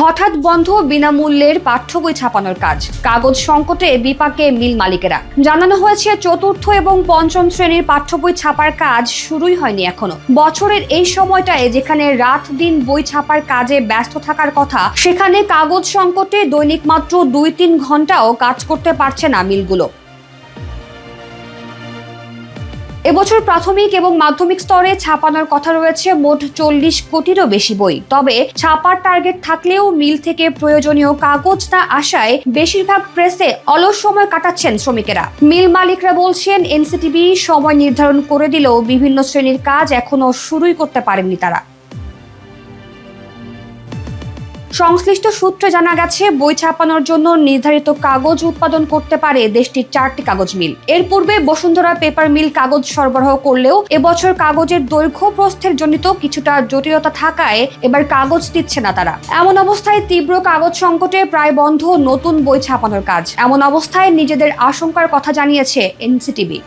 হঠাৎ বন্ধ বিনামূল্যের পাঠ্য বই ছাপানোর কাজ। কাগজ সংকটে বিপাকে মিল মালিকেরা। জানানো হয়েছে, চতুর্থ এবং পঞ্চম শ্রেণির পাঠ্য বই ছাপার কাজ শুরুই হয়নি এখনও। বছরের এই সময়টায় যেখানে রাত দিন বই ছাপার কাজে ব্যস্ত থাকার কথা, সেখানে কাগজ সংকটে দৈনিক মাত্র দুই তিন ঘন্টাও কাজ করতে পারছে না মিলগুলো। এবছর প্রাথমিক এবং মাধ্যমিক স্তরে ছাপানোর কথা রয়েছে মোট চল্লিশ কোটিরও বেশি বই। তবে ছাপার টার্গেট থাকলেও মিল থেকে প্রয়োজনীয় কাগজ না আসায় বেশিরভাগ প্রেসে অলস সময় কাটাচ্ছেন শ্রমিকেরা। মিল মালিকরা বলছেন, এনসিটিভি সময় নির্ধারণ করে দিলেও বিভিন্ন শ্রেণির কাজ এখনও শুরুই করতে পারেননি তারা। সংশ্লিষ্ট সূত্রে জানা গেছে, বই ছাপানোর জন্য নির্ধারিত কাগজ উৎপাদন করতে পারে দেশটির চারটি কাগজ মিল। এর পূর্বে বসুন্ধরা পেপার মিল কাগজ সরবরাহ করলেও এবছর কাগজের দৈর্ঘ্য প্রস্থের জনিত কিছুটা জটিলতা থাকায় এবার কাগজ দিচ্ছে না তারা। এমন অবস্থায় তীব্র কাগজ সংকটে প্রায় বন্ধ নতুন বই ছাপানোর কাজ। এমন অবস্থায় নিজেদের আশঙ্কার কথা জানিয়েছে এনসিটিভি।